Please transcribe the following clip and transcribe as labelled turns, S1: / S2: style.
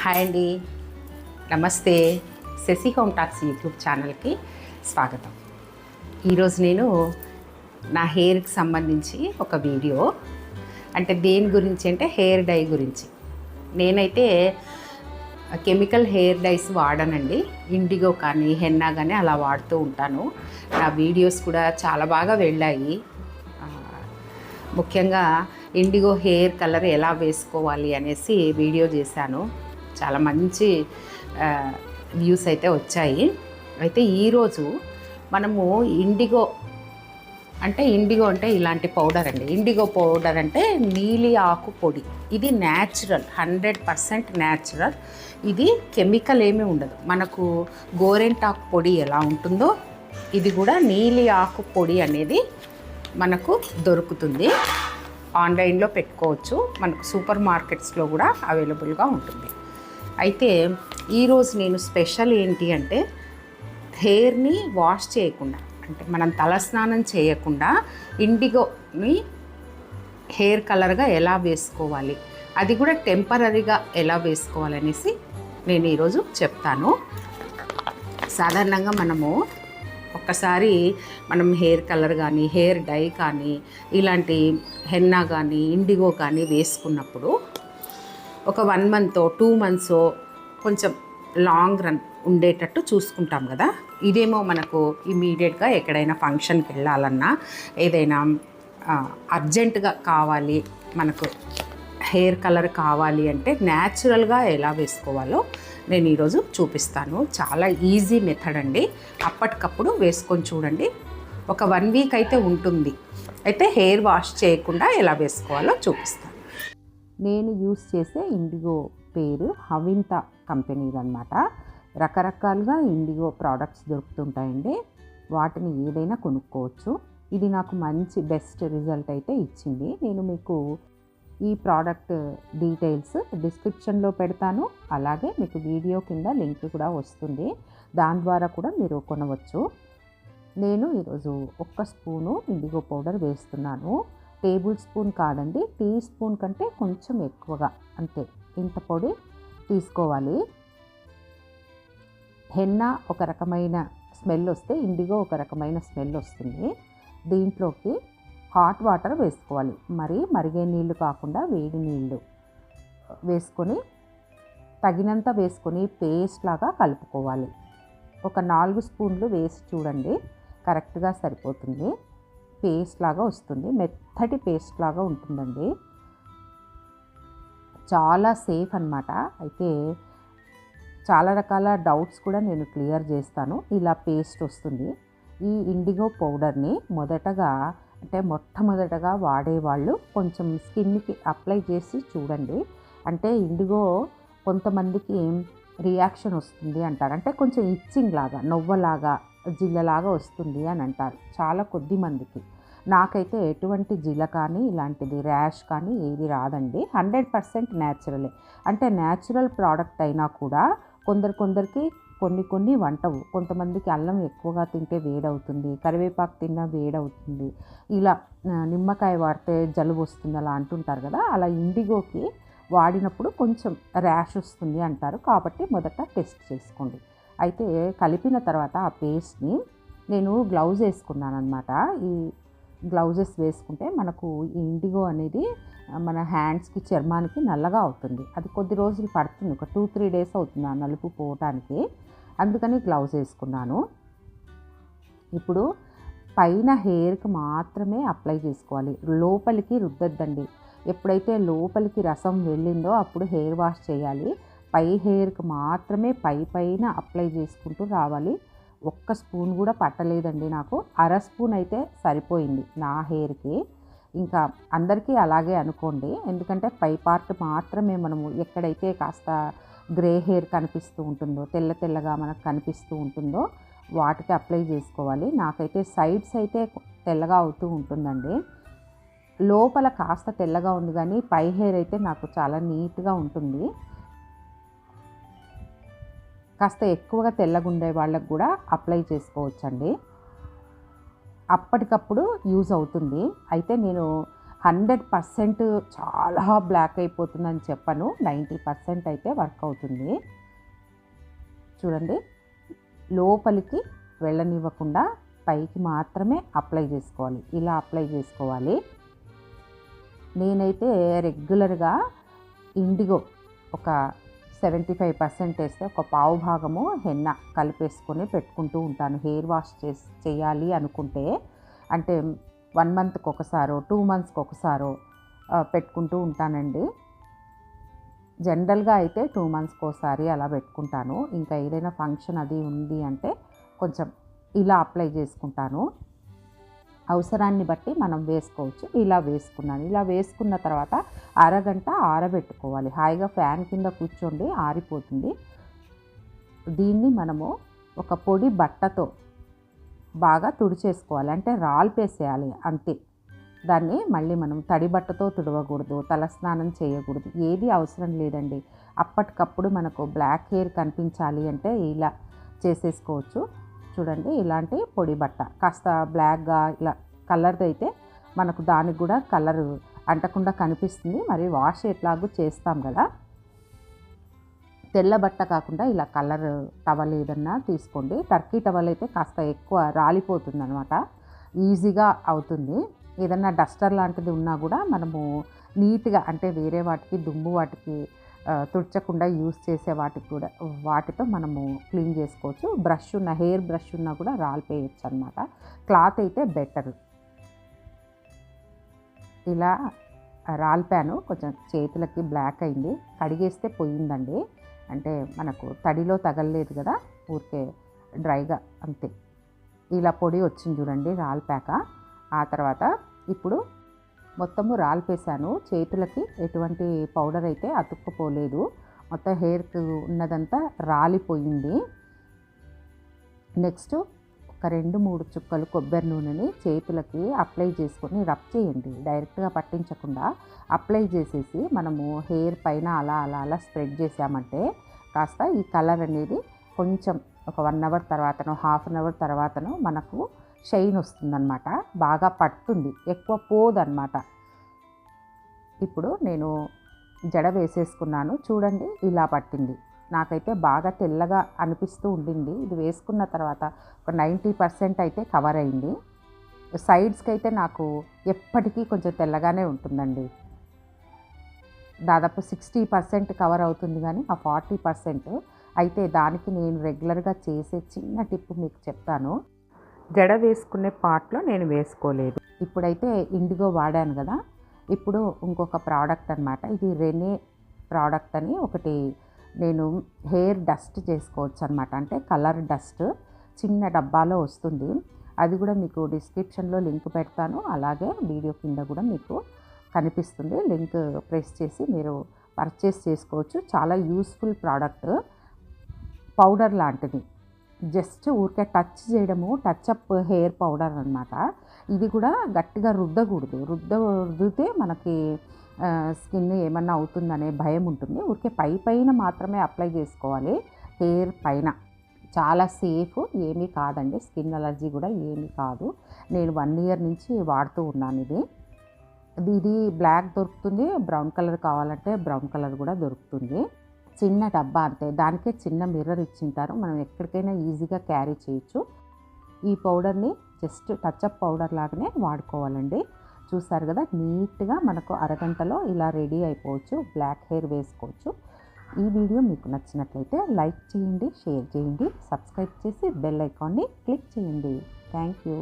S1: Hi అండి. నమస్తే. Shashi home talks YouTube ఛానల్కి స్వాగతం. ఈరోజు నేను నా హెయిర్కి సంబంధించి ఒక వీడియో. అంటే దేని గురించి అంటే హెయిర్ డై గురించి. నేనైతే కెమికల్ హెయిర్ డైస్ వాడనండి. ఇండిగో కానీ హెన్నా కానీ అలా వాడుతూ ఉంటాను. నా వీడియోస్ కూడా చాలా బాగా వెళ్ళాయి. ముఖ్యంగా ఇండిగో హెయిర్ కలర్ ఎలా వేసుకోవాలి అనేసి వీడియో చేశాను. చాలా మంచి వ్యూస్ అయితే వచ్చాయి. అయితే ఈరోజు మనము ఇండిగో అంటే ఇండిగో అంటే ఇలాంటి పౌడర్ అండి. ఇండిగో పౌడర్ అంటే నీలి ఆకు పొడి. ఇది న్యాచురల్ హండ్రెడ్ పర్సెంట్ న్యాచురల్ ఇది కెమికల్ ఏమీ ఉండదు. మనకు గోరెంటాకు పొడి ఎలా ఉంటుందో ఇది కూడా నీలి ఆకు పొడి అనేది మనకు దొరుకుతుంది. ఆన్లైన్లో పెట్టుకోవచ్చు. మనకు సూపర్ మార్కెట్స్లో కూడా అవైలబుల్గా ఉంటుంది. అయితే ఈరోజు నేను స్పెషల్ ఏంటి అంటే హెయిర్ని వాష్ చేయకుండా అంటే మనం తలస్నానం చేయకుండా ఇండిగోని హెయిర్ కలర్గా ఎలా వేసుకోవాలి అది కూడా టెంపరీగా ఎలా వేసుకోవాలనేసి నేను ఈరోజు చెప్తాను. సాధారణంగా మనము ఒక్కసారి మనం హెయిర్ కలర్ కానీ హెయిర్ డై కానీ ఇలాంటి హెన్నా కానీ ఇండిగో కానీ వేసుకున్నప్పుడు ఒక వన్ మంత్ టూ మంత్సో కొంచెం లాంగ్ రన్ ఉండేటట్టు చూసుకుంటాం కదా. ఇదేమో మనకు ఇమీడియట్గా ఎక్కడైనా ఫంక్షన్కి వెళ్ళాలన్నా ఏదైనా అర్జెంటుగా కావాలి మనకు హెయిర్ కలర్ కావాలి అంటే న్యాచురల్గా ఎలా వేసుకోవాలో నేను ఈరోజు చూపిస్తాను. చాలా ఈజీ మెథడ్ అండి. అప్పటికప్పుడు వేసుకొని చూడండి. ఒక వన్ వీక్ అయితే ఉంటుంది. అయితే హెయిర్ వాష్ చేయకుండా ఎలా వేసుకోవాలో చూపిస్తాను. నేను యూస్ చేసే ఇండిగో పేరు హవింత కంపెనీది అనమాట రకరకాలుగా ఇండిగో ప్రోడక్ట్స్ దొరుకుతుంటాయండి. వాటిని ఏదైనా కొనుక్కోవచ్చు. ఇది నాకు మంచి బెస్ట్ రిజల్ట్ అయితే ఇచ్చింది. నేను మీకు ఈ ప్రోడక్ట్ డీటెయిల్స్ డిస్క్రిప్షన్లో పెడతాను. అలాగే మీకు వీడియో కింద లింక్ కూడా వస్తుంది. దాని ద్వారా కూడా మీరు కొనవచ్చు. నేను ఈరోజు ఒక్క స్పూను ఇండిగో పౌడర్ వేస్తున్నాను. టేబుల్ స్పూన్ కాదండి టీ స్పూన్ కంటే కొంచెం ఎక్కువగా. అంతే ఇంత పొడి తీసుకోవాలి. హెన్నా ఒక రకమైన స్మెల్ వస్తే ఇండిగో ఒక రకమైన స్మెల్ వస్తుంది. దీంట్లోకి హాట్ వాటర్ వేసుకోవాలి. మరి మరిగే నీళ్ళు కాకుండా వేడి నీళ్ళు వేసుకొని తగినంత వేసుకొని పేస్ట్ లాగా కలుపుకోవాలి. ఒక నాలుగు స్పూన్లు వేసి చూడండి కరెక్ట్గా సరిపోతుంది. పేస్ట్ లాగా వస్తుంది. మెత్తటి పేస్ట్ లాగా ఉంటుందండి. చాలా సేఫ్ అన్నమాట. అయితే చాలా రకాల డౌట్స్ కూడా నేను క్లియర్ చేస్తాను. ఇలా పేస్ట్ వస్తుంది. ఈ ఇండిగో పౌడర్ని మొదటగా అంటే మొట్టమొదటగా వాడేవాళ్ళు కొంచెం స్కిన్కి అప్లై చేసి చూడండి. అంటే ఇండిగో కొంతమందికి రియాక్షన్ వస్తుంది అంటారు. అంటే కొంచెం ఇచ్చింగ్ లాగా నవ్వలాగా జిల్లలాగా వస్తుంది అని అంటారు. చాలా కొద్ది మందికి. నాకైతే ఎటువంటి జిల కానీ ఇలాంటిది ర్యాష్ కానీ ఏది రాదండి. హండ్రెడ్ పర్సెంట్ న్యాచురలే. అంటే న్యాచురల్ ప్రోడక్ట్ అయినా కూడా కొందరు కొందరికి కొన్ని కొన్ని వంటవు. కొంతమందికి అల్లం ఎక్కువగా తింటే వేడవుతుంది కరివేపాకు తిన్నా వేడవుతుంది. ఇలా నిమ్మకాయ వాడితే జలుబు వస్తుంది అలా అంటుంటారు కదా. అలా ఇండిగోకి వాడినప్పుడు కొంచెం ర్యాష్ వస్తుంది అంటారు. కాబట్టి మొదట టెస్ట్ చేసుకోండి. అయితే కలిపిన తర్వాత ఆ పేస్ట్ని నేను గ్లౌజ్ వేసుకున్నాను అనమాట ఈ గ్లౌజెస్ వేసుకుంటే మనకు ఈ ఇండిగో అనేది మన హ్యాండ్స్కి చర్మానికి నల్లగా అవుతుంది. అది కొద్ది రోజులు పడుతుంది. ఒక టూ త్రీ డేస్ అవుతుంది ఆ నలుపు పోవటానికి. అందుకని గ్లౌజ్ వేసుకున్నాను. ఇప్పుడు పైన హెయిర్కి మాత్రమే అప్లై చేసుకోవాలి. లోపలికి రుద్దద్దండి. ఎప్పుడైతే లోపలికి రసం వెళ్ళిందో అప్పుడు హెయిర్ వాష్ చేయాలి. పై హెయిర్కి మాత్రమే పై పైన అప్లై చేసుకుంటూ రావాలి. ఒక్క స్పూన్ కూడా పట్టలేదండి నాకు. అర స్పూన్ అయితే సరిపోయింది నా హెయిర్కి. ఇంకా అందరికీ అలాగే అనుకోండి. ఎందుకంటే పై పార్ట్ మాత్రమే మనము ఎక్కడైతే కాస్త గ్రే హెయిర్ కనిపిస్తూ ఉంటుందో తెల్ల తెల్లగా మనకు కనిపిస్తూ ఉంటుందో వాటికి అప్లై చేసుకోవాలి. నాకైతే సైడ్స్ అయితే తెల్లగా అవుతూ ఉంటుందండి. లోపల కాస్త తెల్లగా ఉంది కానీ పై హెయిర్ అయితే నాకు చాలా నీట్గా ఉంటుంది. కాస్త ఎక్కువగా తెల్లగా ఉండే వాళ్ళకు కూడా అప్లై చేసుకోవచ్చండి. అప్పటికప్పుడు యూజ్ అవుతుంది. అయితే నేను హండ్రెడ్ పర్సెంట్ చాలా బ్లాక్ అయిపోతుందని చెప్పను. నైంటీ పర్సెంట్ అయితే వర్క్ అవుతుంది. చూడండి లోపలికి వెళ్ళనివ్వకుండా పైకి మాత్రమే అప్లై చేసుకోవాలి. ఇలా అప్లై చేసుకోవాలి. నేనైతే రెగ్యులర్గా ఇండిగో ఒక సెవెంటీ ఫైవ్ పర్సెంట్ వేస్తే ఒక పావు భాగము హెన్న కలిపేసుకొని పెట్టుకుంటూ ఉంటాను. హెయిర్ వాష్ చేసి చేయాలి అనుకుంటే అంటే వన్ మంత్కి ఒకసారో టూ మంత్స్కి ఒకసారో పెట్టుకుంటూ ఉంటానండి. జనరల్గా అయితే టూ మంత్స్కి ఒకసారి అలా పెట్టుకుంటాను. ఇంకా ఏదైనా ఫంక్షన్ అది ఉంది అంటే కొంచెం ఇలా అప్లై చేసుకుంటాను. అవసరాన్ని బట్టి మనం వేసుకోవచ్చు. ఇలా వేసుకున్నాను. ఇలా వేసుకున్న తర్వాత అరగంట ఆరబెట్టుకోవాలి. హాయిగా ఫ్యాన్ కింద కూర్చోండి ఆరిపోతుంది. దీన్ని మనము ఒక పొడి బట్టతో బాగా తుడిచేసుకోవాలి. అంటే రాల్పేసేయాలి అంతే. దాన్ని మళ్ళీ మనం తడి బట్టతో తుడవకూడదు తలస్నానం చేయకూడదు. ఏది అవసరం లేదండి. అప్పటికప్పుడు మనకు బ్లాక్ హెయిర్ కనిపించాలి అంటే ఇలా చేసేసుకోవచ్చు. చూడండి ఇలాంటి పొడి బట్ట. కాస్త బ్లాక్గా ఇలా కలర్ది అయితే మనకు దానికి కూడా కలర్ అంటకుండా కనిపిస్తుంది. మరి వాష్ ఎట్లాగూ చేస్తాం కదా. తెల్ల బట్ట కాకుండా ఇలా కలర్ టవల్ ఏదన్నా తీసుకోండి. టర్కీ టవల్ అయితే కాస్త ఎక్కువ రాలిపోతుంది అనమాట ఈజీగా అవుతుంది. ఏదన్నా డస్టర్ లాంటిది ఉన్నా కూడా మనము నీట్గా అంటే వేరే వాటికి దుమ్ము వాటికి తుడచకుండా యూస్ చేసే వాటికి కూడా వాటితో మనము క్లీన్ చేసుకోవచ్చు. బ్రష్ ఉన్న హెయిర్ బ్రష్ ఉన్నా కూడా రాలిపోయచ్చు అనమాట క్లాత్ అయితే బెటర్. ఇలా రాలిపాను. కొంచెం చేతులకి బ్లాక్ అయింది. కడిగేస్తే పోయిందండి. అంటే మనకు తడిలో తగలలేదు కదా ఊరికే డ్రైగా అంతే. ఇలా పొడి వచ్చింది చూడండి రాలిపాక. ఆ తర్వాత ఇప్పుడు మొత్తము రాల్పేశాను. చేతులకి ఎటువంటి పౌడర్ అయితే అతుక్కుపోలేదు. మొత్తం హెయిర్కి ఉన్నదంతా రాలిపోయింది. నెక్స్ట్ ఒక రెండు మూడు చుక్కలు కొబ్బరి నూనెని చేతులకి అప్లై చేసుకొని రబ్ చేయండి. డైరెక్ట్గా పట్టించకుండా అప్లై చేసేసి మనము హెయిర్ పైన అలా అలా అలా స్ప్రెడ్ చేసామంటే కాస్త ఈ కలర్ అనేది కొంచెం ఒక వన్ అవర్ తర్వాతనో హాఫ్ అన్ అవర్ తర్వాతనో మనకు షైన్ వస్తుందన్నమాట. బాగా పడుతుంది. ఎక్కువ పోదన్నమాట. ఇప్పుడు నేను జడ వేసేసుకున్నాను. చూడండి ఇలా పట్టింది. నాకైతే బాగా తెల్లగా అనిపిస్తూ ఉండింది. ఇది వేసుకున్న తర్వాత ఒక నైంటీ పర్సెంట్ అయితే కవర్ అయింది. సైడ్స్కి అయితే నాకు ఎప్పటికీ కొంచెం తెల్లగానే ఉంటుందండి. దాదాపు సిక్స్టీ పర్సెంట్ కవర్ అవుతుంది కానీ ఆ ఫార్టీ పర్సెంట్. అయితే దానికి నేను రెగ్యులర్గా చేసే చిన్న టిప్ మీకు చెప్తాను. జడ వేసుకునే పార్ట్లో నేను వేసుకోలేదు. ఇప్పుడైతే ఇండిగో వాడాను కదా ఇప్పుడు ఇంకొక ప్రోడక్ట్ అనమాట ఇది రెనే ప్రోడక్ట్ అని ఒకటి నేను హెయిర్ డస్ట్ చేసుకోవచ్చు అనమాట అంటే కలర్ డస్ట్ చిన్న డబ్బాలో వస్తుంది. అది కూడా మీకు డిస్క్రిప్షన్లో లింక్ పెడతాను. అలాగే వీడియో కింద కూడా మీకు కనిపిస్తుంది. లింక్ ప్రెస్ చేసి మీరు పర్చేస్ చేసుకోవచ్చు. చాలా యూస్ఫుల్ ప్రోడక్ట్. పౌడర్ లాంటిది. జస్ట్ ఊరికే టచ్ చేయడము టచ్ అప్ హెయిర్ పౌడర్ అనమాట ఇది కూడా గట్టిగా రుద్దకూడదు. రుద్ద రుద్దితే మనకి స్కిన్ ఏమన్నా అవుతుందనే భయం ఉంటుంది. ఊరికే పై పైన మాత్రమే అప్లై చేసుకోవాలి. హెయిర్ పైన. చాలా సేఫ్ ఏమీ కాదండి. స్కిన్ అలర్జీ కూడా ఏమీ కాదు. నేను వన్ ఇయర్ నుంచి వాడుతూ ఉన్నాను ఇది. ఇది ఇది బ్లాక్ దొరుకుతుంది. బ్రౌన్ కలర్ కావాలంటే బ్రౌన్ కలర్ కూడా దొరుకుతుంది. చిన్న డబ్బా అంతే దానికే చిన్న మిర్రర్ ఇచ్చింటారు. మనం ఎక్కడికైనా ఈజీగా క్యారీ చేయొచ్చు. ఈ పౌడర్ని జస్ట్ టచ్అప్ పౌడర్ లాగానే వాడుకోవాలండి. చూసారు కదా నీట్గా మనకు అరగంటలో ఇలా రెడీ అయిపోవచ్చు. బ్లాక్ హెయిర్ వేసుకోవచ్చు. ఈ వీడియో మీకు నచ్చినట్లయితే లైక్ చేయండి షేర్ చేయండి సబ్స్క్రైబ్ చేసి బెల్ ఐకాన్ని క్లిక్ చేయండి. Thank you.